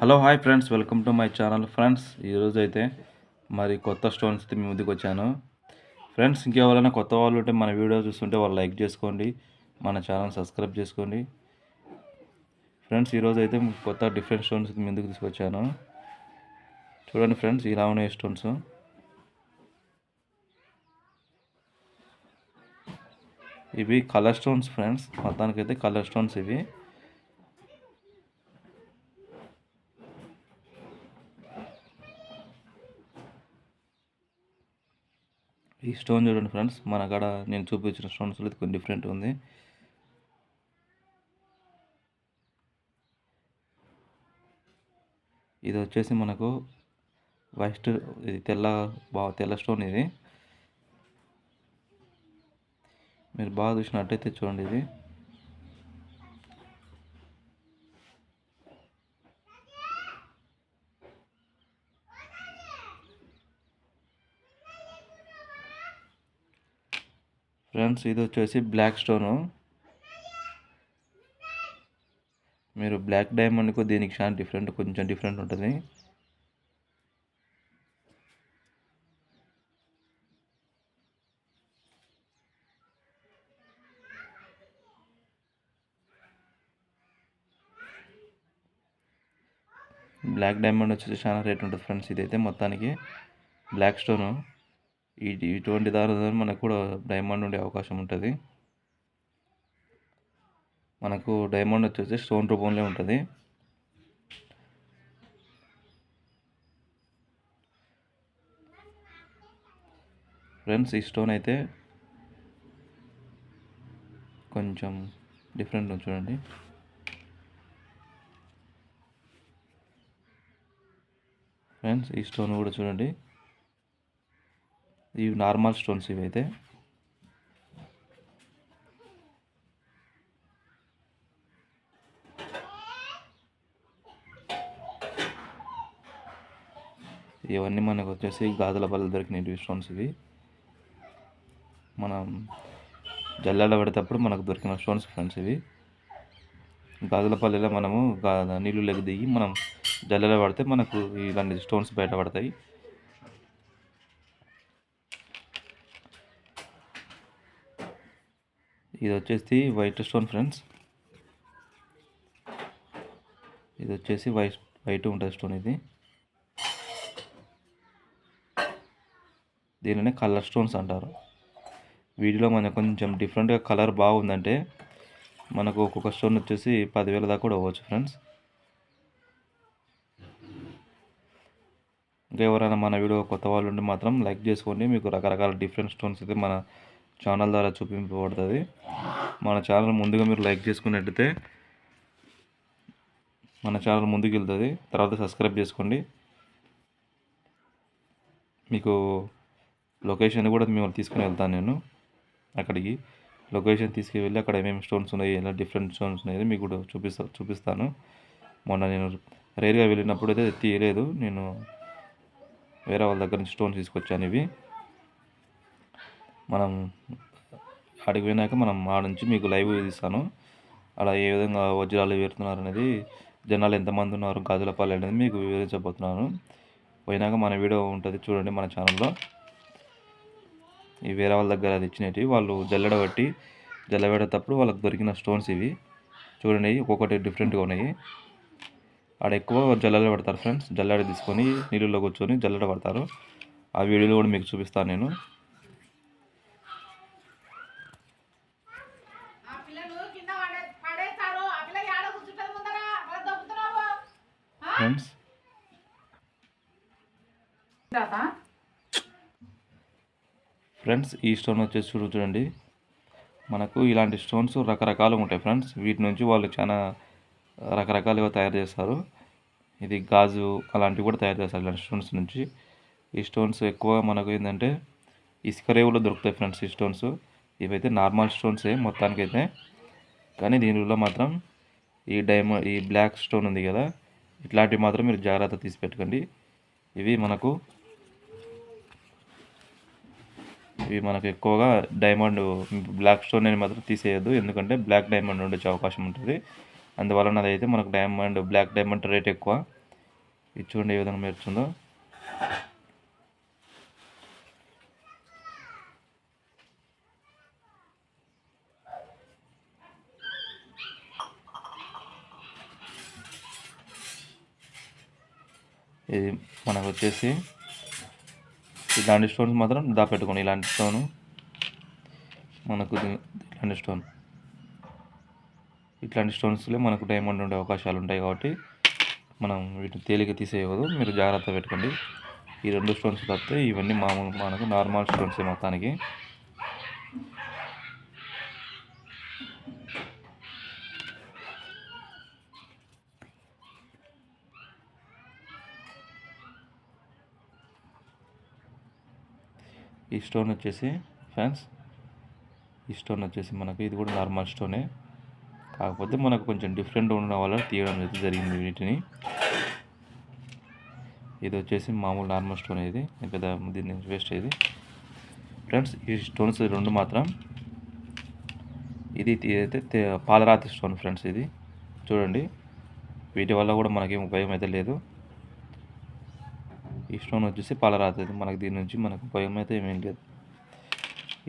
Hello hi friends. Welcome to my channel friends. ఈరోజు అయితే మరి కొత్త స్టోన్స్ అయితే మీ ముందుకు వచ్చాను. ఫ్రెండ్స్ ఇంకెవరైనా కొత్త వాళ్ళు ఉంటే మన వీడియో చూస్తుంటే వాళ్ళు లైక్ చేసుకోండి మన ఛానల్ సబ్స్క్రైబ్ చేసుకోండి. ఫ్రెండ్స్ ఈరోజు అయితే కొత్త డిఫరెంట్ స్టోన్స్ మీ ముందుకు తీసుకొచ్చాను. చూడండి ఫ్రెండ్స్ ఇలా ఉన్నాయి స్టోన్స్. ఇవి కలర్ స్టోన్స్ ఫ్రెండ్స్. మొత్తానికైతే కలర్ స్టోన్స్ ఇవి. ఈ స్టోన్ చూడండి ఫ్రెండ్స్. మన కాడ నేను చూపించిన స్టోన్స్ కొంచెం డిఫరెంట్ ఉంది. ఇది వచ్చేసి మనకు వైట్ ఇది తెల్ల బాగా తెల్ల స్టోన్ ఇది. మీరు బాగా చూసినట్టయితే చూడండి ఇది. ఫ్రెండ్స్ ఇది వచ్చేసి బ్లాక్ స్టోను. మీరు బ్లాక్ డైమండ్కు దీనికి చాలా డిఫరెంట్ కొంచెం డిఫరెంట్ ఉంటుంది. బ్లాక్ డైమండ్ వచ్చేసి చాలా రేట్ ఉంటుంది ఫ్రెండ్స్ ఇదైతే మొత్తానికి. Black stone. ఇటువంటి దాని మనకు కూడా డైమండ్ ఉండే అవకాశం ఉంటుంది. మనకు డైమండ్ వచ్చేసి స్టోన్ రూపంలో ఉంటుంది. ఫ్రెండ్స్ ఈ స్టోన్ అయితే కొంచెం డిఫరెంట్ చూడండి. ఫ్రెండ్స్ ఈ స్టోన్ కూడా చూడండి. ఇవి నార్మల్ స్టోన్స్ ఇవి అయితే ఇవన్నీ మనకు వచ్చేసి గాజుల బల్ల దొరికినవి స్టోన్స్ ఇవి. మనం జల్లెడ పడేటప్పుడు మనకు దొరికిన స్టోన్స్ ఫ్రెండ్స్ ఇవి. గాజులపల్లిలో మనము నీళ్ళు లెగ్ దిగి మనం జల్లెడ పడితే మనకు ఇలాంటి స్టోన్స్ బయటపడతాయి ఇది వచ్చేసి వైట్ స్టోన్ ఫ్రెండ్స్. ఇది వచ్చేసి వైట్ వైట్ ఉంటుంది స్టోన్ ఇది. దీనినే కలర్ స్టోన్స్ అంటారు. వీటిలో మనకు కొంచెం డిఫరెంట్గా కలర్ బాగుందంటే మనకు ఒక్కొక్క స్టోన్ వచ్చేసి పదివేల దాకా కూడా అవ్వచ్చు ఫ్రెండ్స్. ఇంకా ఎవరైనా మన వీడియో కొత్త వాళ్ళు ఉంటే మాత్రం లైక్ చేసుకోండి. మీకు రకరకాల డిఫరెంట్ స్టోన్స్ అయితే మన ఛానల్ ద్వారా చూపింపబడుతుంది. మన ఛానల్ ముందుగా మీరు లైక్ చేసుకున్నట్టయితే మన ఛానల్ ముందుకు వెళ్తుంది. తర్వాత సబ్స్క్రైబ్ చేసుకోండి. మీకు లొకేషన్ కూడా మేము తీసుకుని వెళ్తాను నేను. అక్కడికి లొకేషన్ తీసుకువెళ్ళి అక్కడ ఏమేమి స్టోన్స్ ఉన్నాయి ఎలా డిఫరెంట్ స్టోన్స్ ఉన్నాయి మీకు కూడా చూపిస్తా చూపిస్తాను. మొన్న నేను రేర్గా వెళ్ళినప్పుడు అయితే తీయలేదు. నేను వేరే వాళ్ళ దగ్గర నుంచి స్టోన్స్ తీసుకొచ్చాను ఇవి. మనం అక్కడికి పోయినాక మనం ఆడ నుంచి మీకు లైవ్ ఇస్తాను అలా ఏ విధంగా వజ్రాలు వేరుతున్నారు అనేది జనాలు ఎంతమంది ఉన్నారు గాజులపల్లి అనేది మీకు వివరించబోతున్నాను. పోయినాక మన వీడియో ఉంటుంది చూడండి మన ఛానల్లో. ఈ వేరే వాళ్ళ దగ్గర అది ఇచ్చినవి వాళ్ళు జల్లెడ పట్టి జల్లబెడేటప్పుడు వాళ్ళకి దొరికిన స్టోన్స్ ఇవి. చూడండి ఒక్కొక్కటి డిఫరెంట్గా ఉన్నాయి. ఆడ ఎక్కువ జల్లెడ పడతారు ఫ్రెండ్స్ జల్లెడ తీసుకొని నీళ్ళలో కూర్చొని జల్లెడ పడతారు. ఆ వీడియోలో కూడా మీకు చూపిస్తాను నేను. ఫ్రెండ్స్ ఫ్రెండ్స్ ఈ స్టోన్ వచ్చేసి చూడు చూడండి. మనకు ఇలాంటి స్టోన్స్ రకరకాలు ఉంటాయి ఫ్రెండ్స్ వీటి నుంచి వాళ్ళు చాలా రకరకాలుగా తయారు చేస్తారు. ఇది గాజు అలాంటివి కూడా తయారు చేస్తారు ఇలాంటి స్టోన్స్ నుంచి. ఈ స్టోన్స్ ఎక్కువ మనకు ఏంటంటే ఇసుక రేవులో దొరుకుతాయి ఫ్రెండ్స్ ఈ స్టోన్స్ ఇవైతే నార్మల్ స్టోన్సే మొత్తానికైతే. కానీ దీనిలో మాత్రం ఈ డైమండ్ ఈ బ్లాక్ స్టోన్ ఉంది కదా ఇట్లాంటివి మాత్రం మీరు జాగ్రత్త తీసి పెట్టుకోండి. ఇవి మనకు ఇవి మనకు ఎక్కువగా డైమండ్ బ్లాక్ స్టోన్ అని మాత్రం తీసేయద్దు. ఎందుకంటే బ్లాక్ డైమండ్ ఉండే అవకాశం ఉంటుంది. అందువలన అదైతే మనకు డైమండ్ బ్లాక్ డైమండ్ రేట్ ఎక్కువ. ఇది చూడండి ఏ విధంగా మెరుచుందో ఇది మనకు వచ్చేసి ఇలాంటి స్టోన్స్ మాత్రం దాపెట్టుకోండి. ఇలాంటి స్టోన్ మనకు ఇలాంటి ఇట్లాంటి స్టోన్ ఇట్లాంటి స్టోన్స్లో మనకు డైమండ్ ఉండే అవకాశాలు ఉంటాయి కాబట్టి మనం వీటిని తేలిక తీసేయవద్దు మీరు జాగ్రత్త పెట్టుకోండి. ఈ రెండు స్టోన్స్ తప్పితే ఇవన్నీ మామూలు మనకు నార్మల్ స్టోన్స్ మొత్తానికి. ఈ స్టోన్ వచ్చేసి ఫ్యాన్స్ ఈ స్టోన్ వచ్చేసి మనకు ఇది కూడా నార్మల్ స్టోనే. కాకపోతే మనకు కొంచెం డిఫరెంట్ ఉండడం వల్ల తీయడం అయితే జరిగింది వీటిని. ఇది వచ్చేసి మామూలు నార్మల్ స్టోన్ ఇది పెద్ద దీన్ని వేస్ట్ ఇది ఫ్రెండ్స్ ఈ స్టోన్స్ రెండు మాత్రం ఇది అయితే పాలరాతి స్టోన్ ఫ్రెండ్స్ ఇది. చూడండి వీటి వల్ల కూడా మనకేం ఉపయోగం అయితే లేదు. ఈ స్టోన్ వచ్చేసి పాలరాతి మనకు మనకి దీని నుంచి మనకు ఉపయోగం అయితే ఏమేం లేదు.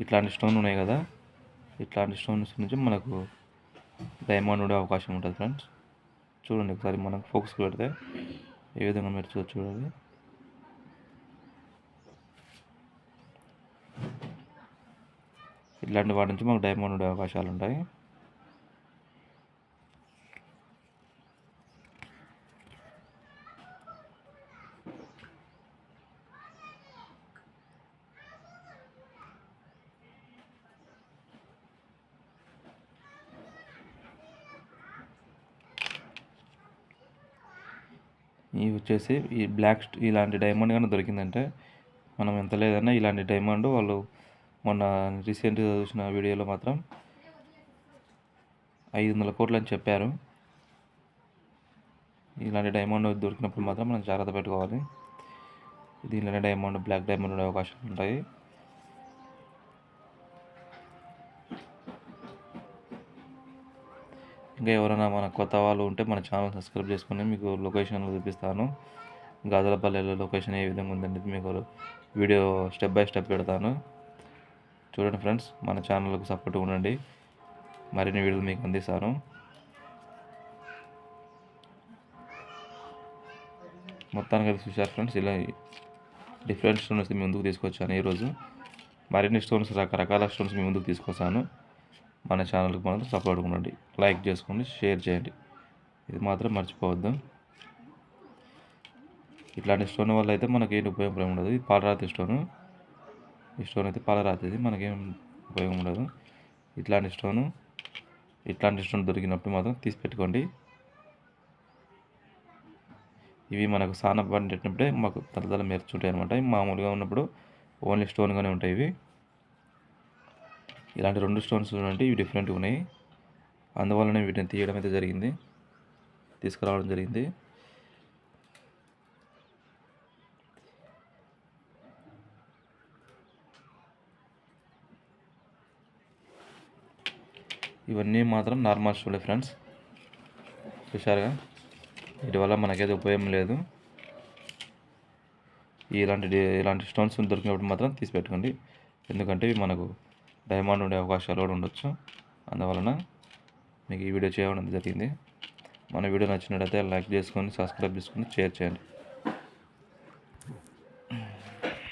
ఇట్లాంటి స్టోన్ ఉన్నాయి కదా. ఇట్లాంటి స్టోన్స్ నుంచి మనకు డైమండ్ ఉండే అవకాశం ఉంటుంది ఫ్రెండ్స్ చూడండి ఒకసారి మనకు ఫోకస్ పెడితే ఏ విధంగా మీరు చూడాలి. ఇట్లాంటి వాటి నుంచి మాకు డైమండ్ ఉండే అవకాశాలు ఉంటాయి. ఇవి వచ్చేసి ఈ బ్లాక్ ఇలాంటి డైమండ్ కానీ దొరికిందంటే మనం ఎంత లేదన్నా ఇలాంటి డైమండ్ వాళ్ళు మొన్న రీసెంట్గా చూసిన వీడియోలో మాత్రం ఐదు వందల కోట్లు అని చెప్పారు. ఇలాంటి డైమండ్ దొరికినప్పుడు మాత్రం మనం జాగ్రత్త పెట్టుకోవాలి. దీనిలోనే డైమండ్ బ్లాక్ డైమండ్ ఉండే అవకాశాలు ఉంటాయి. ఇంకా ఎవరైనా మన కొత్త వాళ్ళు ఉంటే మన ఛానల్ సబ్స్క్రైబ్ చేసుకుని మీకు లొకేషన్లు చూపిస్తాను. గాజులపల్లెలో లొకేషన్ ఏ విధంగా ఉందండి మీకు వీడియో స్టెప్ బై స్టెప్ పెడతాను. చూడండి ఫ్రెండ్స్ మన ఛానల్కి సపోర్ట్ ఉండండి. మరిన్ని వీడియోలు మీకు అందిస్తాను. మొత్తానికి అయితే చూశారు ఫ్రెండ్స్ ఇలా డిఫరెంట్ స్టోన్స్ మీ ముందుకు తీసుకొచ్చాను ఈరోజు. మరిన్ని స్టోన్స్ రకరకాల స్టోన్స్ మీ ముందుకు తీసుకొస్తాను. మన ఛానల్కి మాత్రం సపోర్ట్ ఉండండి. లైక్ చేసుకోండి షేర్ చేయండి. ఇది మాత్రం మర్చిపోవద్దు. ఇట్లాంటి స్టోన్ వల్ల అయితే మనకి ఏంటి ఉపయోగం ఉండదు. ఇది పాలరాతి స్టోను ఈ స్టోన్ అయితే పాలరాతిది. మనకేం ఉపయోగం ఉండదు. ఇట్లాంటి స్టోను ఇట్లాంటి స్టోన్ దొరికినప్పుడు మాత్రం తీసి పెట్టుకోండి ఇవి మనకు సాన పండేటప్పుడే మాకు తలతల మెరుచుంటాయి అనమాట మామూలుగా ఉన్నప్పుడు ఓన్లీ స్టోన్గానే ఉంటాయి ఇవి. ఇలాంటి రెండు స్టోన్స్ చూడండి ఇవి డిఫరెంట్గా ఉన్నాయి. అందువల్లనే వీటిని తీయడం అయితే జరిగింది. తీసుకురావడం జరిగింది. ఇవన్నీ మాత్రం నార్మల్ స్టోన్లే ఫ్రెండ్స్ చూసారుగా వీటి వల్ల మనకైతే ఉపయోగం లేదు. ఇలాంటి ఇలాంటి స్టోన్స్ దొరికినప్పుడు మాత్రం తీసి పెట్టుకోండి. ఎందుకంటే ఇవి మనకు డైమండ్ ఉండే అవకాశాలు కూడా ఉండొచ్చు. అందువలన మీకు ఈ వీడియో చేయడం జరిగింది. మన వీడియో నచ్చినట్లయితే లైక్ చేసుకొని సబ్స్క్రైబ్ చేసుకొని షేర్ చేయండి.